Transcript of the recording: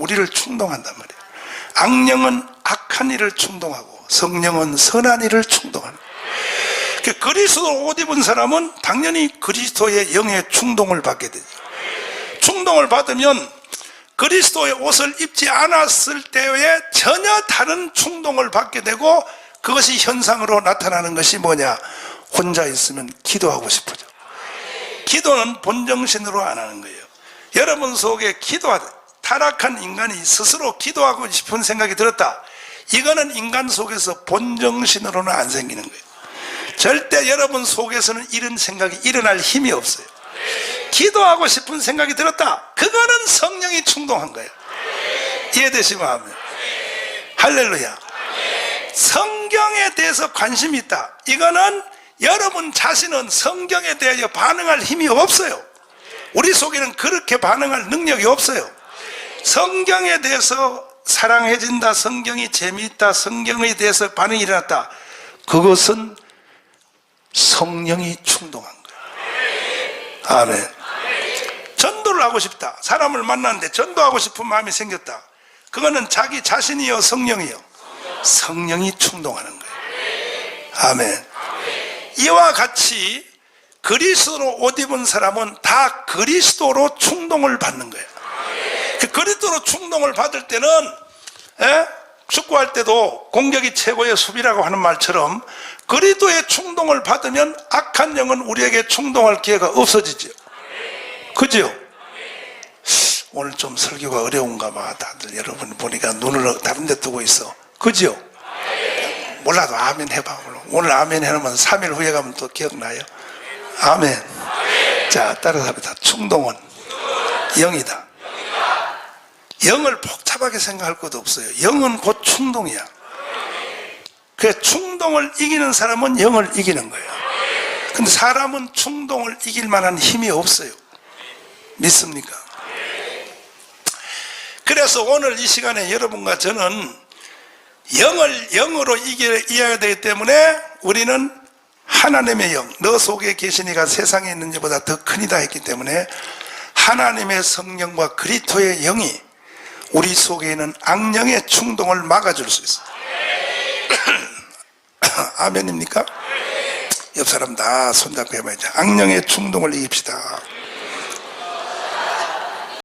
우리를 충동한단 말이에요. 악령은 악한 일을 충동하고 성령은 선한 일을 충동하는 거예요. 그 그리스도 옷 입은 사람은 당연히 그리스도의 영의 충동을 받게 되죠. 충동을 받으면 그리스도의 옷을 입지 않았을 때에 전혀 다른 충동을 받게 되고 그것이 현상으로 나타나는 것이 뭐냐? 혼자 있으면 기도하고 싶어져. 기도는 본정신으로 안 하는 거예요. 여러분 속에 기도하다 타락한 인간이 스스로 기도하고 싶은 생각이 들었다. 이거는 인간 속에서 본정신으로는 안 생기는 거예요. 절대 여러분 속에서는 이런 생각이 일어날 힘이 없어요. 기도하고 싶은 생각이 들었다. 그거는 성령이 충동한 거예요. 이해되시면 하면. 할렐루야. 성경에 대해서 관심이 있다. 이거는 여러분 자신은 성경에 대하여 반응할 힘이 없어요. 우리 속에는 그렇게 반응할 능력이 없어요. 성경에 대해서 사랑해진다, 성경이 재미있다, 성경에 대해서 반응이 일어났다. 그것은 성령이 충동한 거예요. 아멘. 전도를 하고 싶다. 사람을 만났는데 전도하고 싶은 마음이 생겼다. 그거는 자기 자신이요, 성령이요. 성령이 충동하는 거예요. 아멘. 이와 같이 그리스도로 옷 입은 사람은 다 그리스도로 충동을 받는 거예요. 그 그리스도로 충동을 받을 때는 에? 축구할 때도 공격이 최고의 수비라고 하는 말처럼 그리스도의 충동을 받으면 악한 영은 우리에게 충동할 기회가 없어지죠. 그죠? 오늘 좀 설교가 어려운가 봐. 다들 여러분 보니까 눈을 다른 데 뜨고 있어. 그죠? 몰라도 아멘 해봐. 오늘 아멘 해놓으면 3일 후에 가면 또 기억나요? 아멘. 자, 따라서 합니다. 충동은 영이다. 영을 복잡하게 생각할 것도 없어요. 영은 곧 충동이야. 그 충동을 이기는 사람은 영을 이기는 거예요. 근데 사람은 충동을 이길 만한 힘이 없어요. 믿습니까? 그래서 오늘 이 시간에 여러분과 저는 영을 영으로 이겨야 되기 때문에 우리는 하나님의 영, 너 속에 계신 이가 세상에 있는 이보다 더 크니다 했기 때문에 하나님의 성령과 그리스도의 영이 우리 속에 있는 악령의 충동을 막아줄 수 있어요. 아멘입니까? 옆 사람 다 손잡고 해봐야죠. 악령의 충동을 이깁시다.